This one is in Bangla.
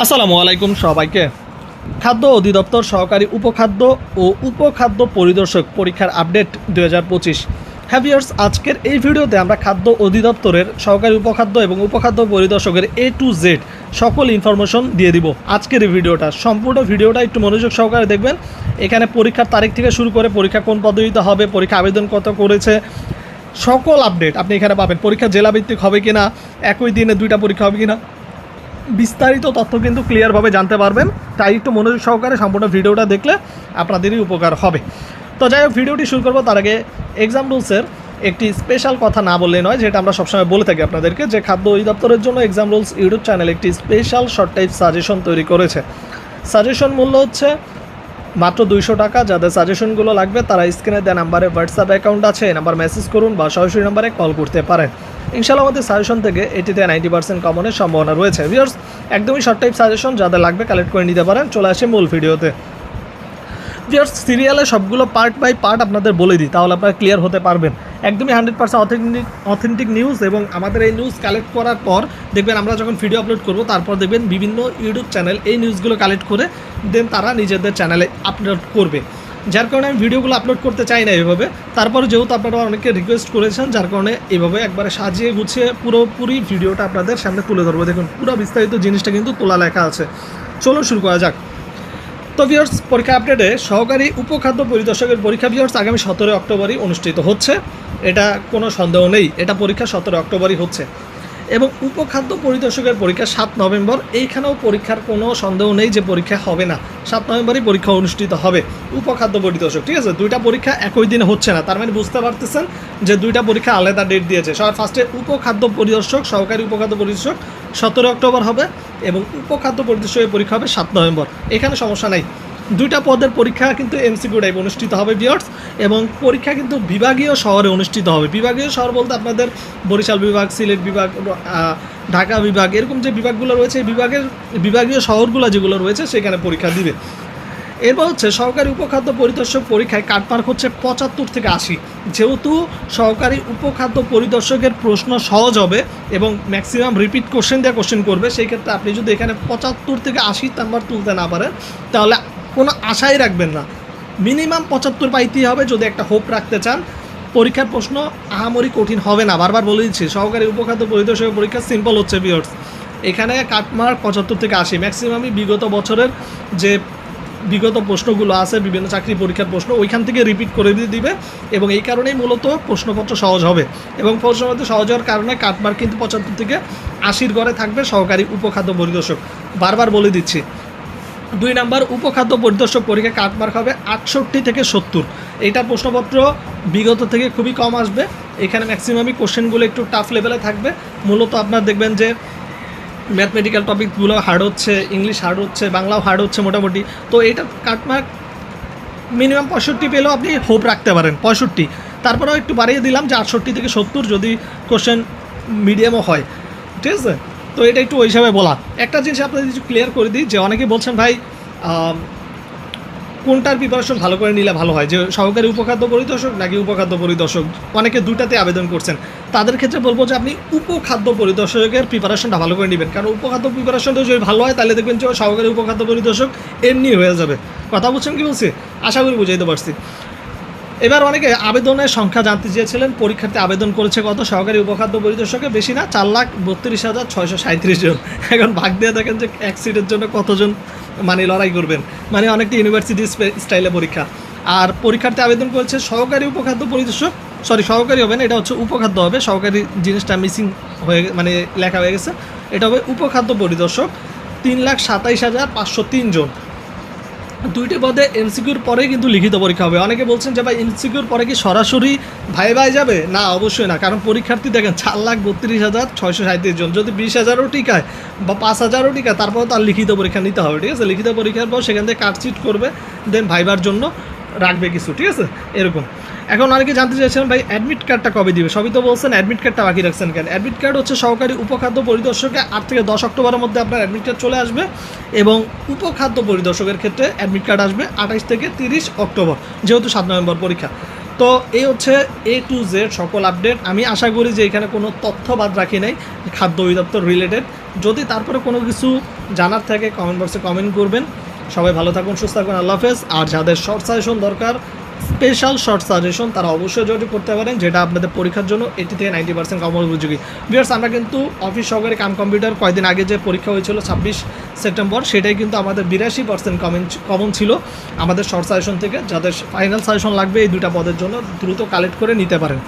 আসসালামু আলাইকুম সবাইকে। খাদ্য অধিদপ্তর সহকারী উপখাদ্য ও উপখাদ্য পরিদর্শক পরীক্ষার আপডেট দুই হাজার পঁচিশ। হ্যাভিয়ার্স আজকের এই ভিডিওতে আমরা খাদ্য অধিদপ্তরের সহকারী উপখাদ্য এবং উপখাদ্য পরিদর্শকের এ টু জেড সকল ইনফরমেশন দিয়ে দিব। আজকের এই ভিডিওটা, সম্পূর্ণ ভিডিওটা একটু মনোযোগ সহকারে দেখবেন। এখানে পরীক্ষার তারিখ থেকে শুরু করে পরীক্ষা কোন পদ্ধতিতে হবে, পরীক্ষা আবেদন কত করেছে, সকল আপডেট আপনি এখানে পাবেন। পরীক্ষা জেলাভিত্তিক হবে কিনা, একই দিনে দুইটা পরীক্ষা হবে কিনা বিস্তারিত তথ্য কিন্তু ক্লিয়ারভাবে জানতে পারবেন। তাই একটু মনোযোগ সহকারে সম্পূর্ণ ভিডিওটা দেখলে আপনাদেরই উপকার হবে। তো যাই হোক, ভিডিওটি শুরু করব তার আগে এক্সাম রুলসের একটি স্পেশাল কথা না বললে নয়, যেটা আমরা সবসময় বলে থাকি আপনাদেরকে যে খাদ্য অধিদপ্তরের জন্য এক্সাম রুলস ইউটিউব চ্যানেল একটি স্পেশাল শর্ট টাইপ সাজেশন তৈরি করেছে। সাজেশন মূল্য হচ্ছে মাত্র দুইশো টাকা। যাদের সাজেশনগুলো লাগবে তারা স্ক্রিনে দেওয়া নাম্বারে হোয়াটসঅ্যাপ অ্যাকাউন্ট আছে নাম্বার মেসেজ করুন বা সরাসরি নাম্বারে কল করতে পারেন। ইনশাল্লাহ আমাদের সাজেশন থেকে এটিতে নাইনটি পার্সেন্ট কমনের সম্ভাবনা রয়েছে। ভিউয়ার্স একদমই শর্ট টাইপ সাজেশন যাদের লাগবে কালেক্ট করে নিতে পারেন। চলে আসে মূল ভিডিওতে। ভিউয়ার্স সিরিয়ালে সবগুলো পার্ট বাই পার্ট আপনাদের বলে দিই, তাহলে আপনারা ক্লিয়ার হতে পারবেন। একদমই hundred percent authentic authentic news এবং আমাদের এই নিউজ কালেক্ট করার পর দেখবেন আমরা যখন ভিডিও আপলোড করব, তারপর দেখবেন বিভিন্ন ইউটিউব চ্যানেল এই নিউজগুলো কালেক্ট করে দেন তারা নিজেদের চ্যানেলে আপলোড করবে। যার কারণে আমি ভিডিওগুলো আপলোড করতে চাই না এভাবে। তারপরে যেহেতু আপনারা অনেকে রিকোয়েস্ট করেছেন, যার কারণে এভাবে একবারে সাজিয়ে গুছিয়ে পুরোপুরি ভিডিওটা আপনাদের সামনে তুলে ধরবো। দেখুন, পুরো বিস্তারিত জিনিসটা কিন্তু তোলা লেখা আছে। চলুন শুরু করা যাক। তো ভিউয়ার্স পরীক্ষা আপডেটে সহকারী উপখাদ্য পরিদর্শকের পরীক্ষা ভিউয়ার্স আগামী সতেরোই অক্টোবরই অনুষ্ঠিত হচ্ছে। এটা কোনো সন্দেহ নেই, এটা পরীক্ষা সতেরো অক্টোবরই হচ্ছে। এবং উপখাদ্য পরিদর্শকের পরীক্ষা সাত নভেম্বর। এইখানেও পরীক্ষার কোনো সন্দেহ নেই যে পরীক্ষা হবে না। সাত নভেম্বরই পরীক্ষা অনুষ্ঠিত হবে। উপখাদ্য পরিদর্শক, ঠিক আছে? দুইটা পরীক্ষা একই দিনে হচ্ছে না। তার মানে বুঝতে পারতেছেন যে দুইটা পরীক্ষা আলাদা ডেট দিয়েছে। সবার ফার্স্টে উপখাদ্য পরিদর্শক, সহকারী উপখাদ্য পরিদর্শক সতেরো অক্টোবর হবে এবং উপখাদ্য পরিদর্শকের পরীক্ষা হবে সাত নভেম্বর। এখানে সমস্যা নাই। দুইটা পদের পরীক্ষা কিন্তু এমসিকিউ টাইপ অনুষ্ঠিত হবে বিয়ার্স এবং পরীক্ষা কিন্তু বিভাগীয় শহরে অনুষ্ঠিত হবে। বিভাগীয় শহর বলতে আপনাদের বরিশাল বিভাগ, সিলেট বিভাগ ঢাকা বিভাগ, এরকম যে বিভাগগুলো রয়েছে, এই বিভাগের, বিভাগীয় শহরগুলো যেগুলো রয়েছে, সেখানে পরীক্ষা দিবে। এরপর হচ্ছে সহকারী উপখাদ্য পরিদর্শক পরীক্ষায় কাটমার্ক হচ্ছে পঁচাত্তর থেকে আশি। যেহেতু সহকারী উপখাদ্য পরিদর্শকের প্রশ্ন সহজ হবে এবং ম্যাক্সিমাম রিপিট কোশ্চেন দিয়ে কোশ্চেন করবে, সেই ক্ষেত্রে আপনি যদি এখানে পঁচাত্তর থেকে আশি নাম্বার তুলতে না পারেন, তাহলে কোনো আশাই রাখবেন না। মিনিমাম পঁচাত্তর পাইতেই হবে যদি একটা হোপ রাখতে চান। পরীক্ষার প্রশ্ন আহামরি কঠিন হবে না। বারবার বলে দিচ্ছি, সহকারী উপখাদ্য পরিদর্শকের পরীক্ষা সিম্পল হচ্ছে বিয়ার্স এখানে কাটমার্ক পঁচাত্তর থেকে আশি। ম্যাক্সিমামই বিগত বছরের যে বিগত প্রশ্নগুলো আছে, বিভিন্ন চাকরি পরীক্ষার প্রশ্ন, ওইখান থেকে রিপিট করে দিয়ে দিবে এবং এই কারণেই মূলত প্রশ্নপত্র সহজ হবে। এবং প্রশ্নপত্র সহজ হওয়ার কারণে কাটমার্ক কিন্তু পঁচাত্তর থেকে আশির ঘরে থাকবে সহকারী উপখাদ্য পরিদর্শক। বারবার বলে দিচ্ছি। দুই নাম্বার, উপখাদ্য পরিদর্শক পরীক্ষা কাটমার্ক হবে আটষট্টি থেকে সত্তর। এইটার প্রশ্নপত্র বিগত থেকে খুবই কম আসবে। এখানে ম্যাক্সিমামই কোশ্চেনগুলো একটু টাফ লেভেলে থাকবে। মূলত আপনার দেখবেন যে ম্যাথমেটিক্যাল টপিকগুলো হার্ড হচ্ছে ইংলিশ হার্ড হচ্ছে, বাংলাও হার্ড হচ্ছে মোটামুটি। তো এটা কাটমার্ক মিনিমাম পঁয়ষট্টি পেলেও আপনি হোপ রাখতে পারেন, পঁয়ষট্টি। তারপরেও একটু বাড়িয়ে দিলাম যে আটষট্টি থেকে সত্তর যদি কোশ্চেন মিডিয়ামও হয়। ঠিক আছে? তো এটা একটু ওই হিসাবে বলা। একটা জিনিস আপনাদের কিছু ক্লিয়ার করে দিই, যে অনেকে বলছেন, ভাই কোনটার প্রিপারেশন ভালো করে নিলে ভালো হয়? যে সহকারী উপখাদ্য পরিদর্শক নাকি উপখাদ্য পরিদর্শক? অনেকে দুটাতে আবেদন করছেন। তাদের ক্ষেত্রে বলব যে, আপনি উপখাদ্য পরিদর্শকের প্রিপারেশনটা ভালো করে নেবেন। কারণ উপখাদ্য প্রিপারেশনটা যদি ভালো হয়, তাহলে দেখবেন যে সহকারী উপখাদ্য পরিদর্শক এমনি হয়ে যাবে। কথা বলছেন কি বলছি? আশা করি বুঝাইতে পারছি। এবার অনেকে আবেদনের সংখ্যা জানতে চেয়েছিলেন। পরীক্ষার্থী আবেদন করেছে কত? সহকারী উপখাদ্য পরিদর্শকে বেশি না? চার লাখ বত্রিশ হাজার ছয়শো সাঁত্রিশ জন। এখন ভাগ দিয়ে দেখেন যে এক সিটের জন্য কতজন মানে লড়াই করবেন। মানে অনেকটা ইউনিভার্সিটি স্টাইলে পরীক্ষা। আর পরীক্ষার্থী আবেদন করেছে সহকারী উপখাদ্য পরিদর্শক। সরি, সহকারী হবে না, এটা হচ্ছে উপখাদ্য হবে। সহকারী জিনিসটা মিসিং হয়ে মানে লেখা হয়ে গেছে। এটা হবে উপখাদ্য পরিদর্শক। তিন লাখ সাতাইশ হাজার পাঁচশো তিন জন। দুইটি পদে এনসিকিউর পরে কিন্তু লিখিত পরীক্ষা হবে। অনেকে বলছেন যে ভাই, এমসিকিউর পরে কি সরাসরি ভাই ভাই যাবে? না, অবশ্যই না। কারণ পরীক্ষার্থী দেখেন, চার লাখ বত্রিশ হাজার ছয়শো সাঁত্রিশ জন। যদি বিশ হাজারও টিকায় বা পাঁচ হাজারও টিকায় তারপর তার লিখিত পরীক্ষা নিতে হবে, ঠিক আছে? লিখিত পরীক্ষার পর সেখান থেকে কাটচিট করবে, দেন ভাইবার জন্য রাখবে কিছু, ঠিক আছে? এরকম। এখন অনেকে জানতে চাইছেন ভাই অ্যাডমিট কার্ডটা কবে দিবে? সবই তো বলছেন অ্যাডমিট কার্ডটা বাকি রাখছেন কেন? অ্যাডমিট কার্ড হচ্ছে সহকারী উপখাদ্য পরিদর্শকে আট থেকে দশ অক্টোবরের মধ্যে আপনার অ্যাডমিট কার্ড চলে আসবে এবং উপখাদ্য পরিদর্শকের ক্ষেত্রে অ্যাডমিট কার্ড আসবে আঠাশ থেকে তিরিশ অক্টোবর, যেহেতু সাত নভেম্বর পরীক্ষা। তো এই হচ্ছে এ টু জেড সকল আপডেট আমি আশা করি যে এখানে কোনো তথ্য বাদ রাখি নাই, খাদ্য অধিদপ্তর রিলেটেড যদি তারপরে কোনো কিছু জানার থাকে কমেন্ট বক্সে কমেন্ট করবেন। সবাই ভালো থাকুন, সুস্থ থাকুন, আল্লাহ হাফেজ। আর যাদের শর্ট সাজেশন দরকার স্পেশাল শর্ট সাজেশন তারা অবশ্যই যোগাযোগ করতে পারেন, যেটা আপনাদের পরীক্ষার জন্য এইটি থেকে নাইনটি পার্সেন্ট কমন উপযোগী। বিয়ার্স আমরা কিন্তু অফিস সহকারী কাম কম্পিউটার কয়েকদিন আগে যে পরীক্ষা হয়েছিল, ছাব্বিশ সেপ্টেম্বর, সেটাই কিন্তু আমাদের বিরাশি পার্সেন্ট কমেন কমন ছিল। আমাদের শর্ট সাজেশন থেকে যাদের ফাইনাল সাজেশন লাগবে, এই দুটা পদের জন্য দ্রুত কালেক্ট করে নিতে পারেন।